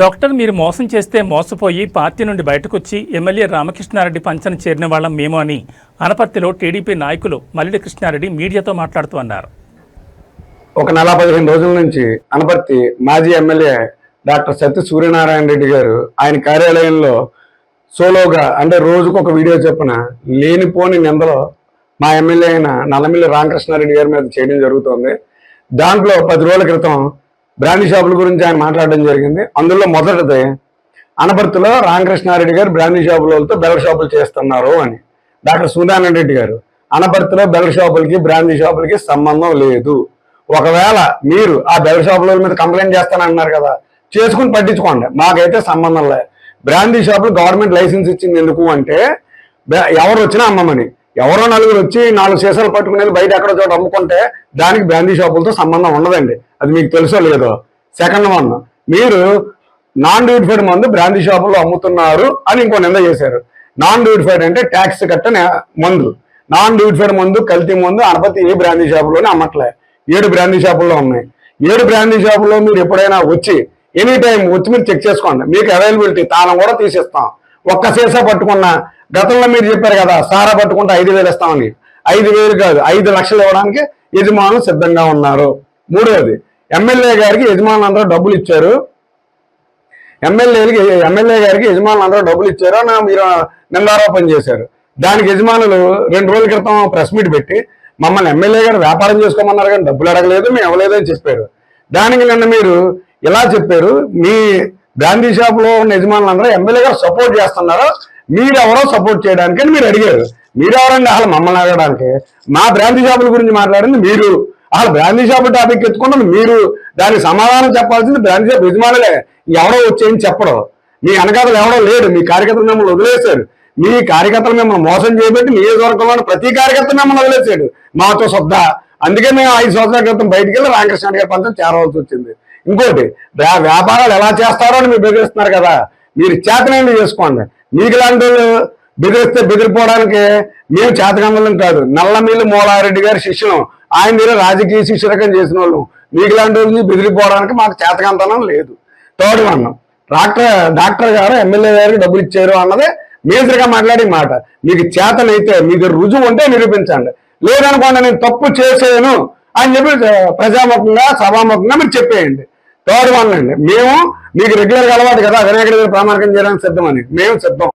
Doctor మీరు మోసం చేస్తే మోసపోయి పార్టీ నుండి బయటకొచ్చి ఎమ్మెల్యే రామకృష్ణారెడ్డి పంచన చేరిన వాళ్ళం మేము అని అనపర్తిలో టీడీపీ నాయకులు మల్లిడి కృష్ణారెడ్డి మీడియాతో మాట్లాడుతూ అన్నారు. ఒక నెల పదిహేను రోజుల నుంచి అనపర్తి మాజీ ఎమ్మెల్యే డాక్టర్ సత్య సూర్యనారాయణ రెడ్డి గారు ఆయన కార్యాలయంలో సోలోగా అంటే రోజుకు ఒక వీడియో చొప్పున లేనిపోని నిందలో మా ఎమ్మెల్యే అయిన నల్లమిల్లి రామకృష్ణారెడ్డి గారి మీద చేయడం జరుగుతోంది. దాంట్లో పది రోజుల క్రితం బ్రాండ్ షాపుల గురించి ఆయన మాట్లాడడం జరిగింది. అందులో మొదటిది అనపర్తిలో రామకృష్ణారెడ్డి గారు బ్రాండీ షాపులతో బెల్ల షాపులు చేస్తున్నారు అని. డాక్టర్ సూర్యనారాయణ రెడ్డి గారు అనపర్తిలో బెల్ల షాపులకి బ్రాండీ షాపులకి సంబంధం లేదు. ఒకవేళ మీరు ఆ బెల్ల షాపుల మీద కంప్లైంట్ చేస్తానంటున్నారు కదా చేసుకుని పట్టించుకోండి. మాకైతే సంబంధం లే. బ్రాండీ షాపులు గవర్నమెంట్ లైసెన్స్ ఇచ్చింది ఎందుకు అంటే ఎవరు వచ్చినా అమ్మమని. ఎవరో నలుగురు వచ్చి నాలుగు సీసాలు పట్టుకునేది బయట ఎక్కడో చోట అమ్ముకుంటే దానికి బ్రాండీ షాపులతో సంబంధం ఉండదండి. అది మీకు తెలుసో లేదో. సెకండ్ వన్ మీరు నాన్ డ్యూటిఫైడ్ మందు బ్రాందీ షాపుల్లో అమ్ముతున్నారు అని ఇంకో నింద చేశారు. నాన్ డ్యూటిఫైడ్ అంటే ట్యాక్స్ కట్టని మందు. నాన్ డ్యూటిఫైడ్ మందు కల్తీ మందు అనపతి ఏ బ్రాందీ షాపులోనే అమ్మట్లే. ఏడు బ్రాండీ షాపుల్లో ఉన్నాయి. ఏడు బ్రాండీ షాపుల్లో మీరు ఎప్పుడైనా వచ్చి ఎనీ టైం వచ్చి మీరు చెక్ చేసుకోండి. మీకు అవైలబిలిటీ తాను కూడా తీసిస్తాం. ఒక్క సీసా పట్టుకున్న గతంలో మీరు చెప్పారు కదా సారా పట్టుకుంటే ఐదు వేలు ఇస్తామని. ఐదు వేలు కాదు ఐదు లక్షలు ఇవ్వడానికి యజమానులు సిద్ధంగా ఉన్నారు. మూడవది ఎమ్మెల్యే గారికి యజమానులు అందరూ డబ్బులు ఇచ్చారు. ఎమ్మెల్యేలకి ఎమ్మెల్యే గారికి యజమానులు అందరూ డబ్బులు ఇచ్చారు అని మీరు నిందారోపణ చేశారు. దానికి యజమానులు రెండు రోజుల క్రితం ప్రెస్ మీట్ పెట్టి మమ్మల్ని ఎమ్మెల్యే గారు వ్యాపారం చేసుకోమన్నారు కానీ డబ్బులు అడగలేదు మేము ఇవ్వలేదు అని చెప్పారు. దానికి నిన్న మీరు ఇలా చెప్పారు మీ గాంధీ షాప్లో ఉన్న యజమానులు అందరూ ఎమ్మెల్యే గారు సపోర్ట్ చేస్తున్నారు? మీరెవరో సపోర్ట్ చేయడానికి అని మీరు అడిగారు. మీరెవరండి అసలు మమ్మల్ని అడగడానికి? మా బ్రాండీ షాపుల గురించి మాట్లాడింది మీరు. అసలు బ్రాండీ షాపు టాపిక్ ఎత్తుకున్నది మీరు దానికి సమాధానం చెప్పాల్సింది బ్రాందీ షాప్ యజమానులే. ఎవరో వచ్చేయని చెప్పడం. మీ వెనకాతలు ఎవరో లేడు. మీ కార్యకర్తలు మిమ్మల్ని వదిలేశారు. మీ కార్యకర్తలు మిమ్మల్ని మోసం చేయబట్టి నియోజకవర్గంలో ప్రతి కార్యకర్త మిమ్మల్ని వదిలేశాడు. మాతో శుద్ధ అందుకే మేము ఐదు సంవత్సరాల క్రితం బయటికి వెళ్ళి రామకృష్ణ గారి పంచం చేరవలసి వచ్చింది. ఇంకోటి వ్యాపారాలు ఎలా చేస్తారో అని మీరు బెదిరిస్తున్నారు కదా. మీరు చేతనండి చేసుకోండి. మీకు లాంటి వాళ్ళు బెదిరిస్తే బెదిరిపోవడానికి మేము చేతకందలం కాదు. నల్లమీళ్ళు మూలారెడ్డి గారి శిష్యులం. ఆయన మీరు రాజకీయ శిష్యురకం చేసిన వాళ్ళు. మీకు లాంటి వాళ్ళని బెదిరిపోవడానికి మాకు చేతకంతనం లేదు. Third one doctor doctor garu MLA గారికి డబ్బులు ఇచ్చారు అన్నదే మేజర్గా మాట్లాడే మాట. మీకు చేతనైతే మీకు రుజువు ఉంటే నిరూపించండి. లేదనుకోండి నేను తప్పు చేసేయను అని చెప్పి ప్రజాముఖంగా సభాముఖంగా మీరు చెప్పేయండి. థర్డ్ వన్ అండి. మేము మీకు రెగ్యులర్గా అలవాటు కదా వినాయకుడి దగ్గర ప్రామాణికం చేయడానికి సిద్ధమని మేము సిద్ధం.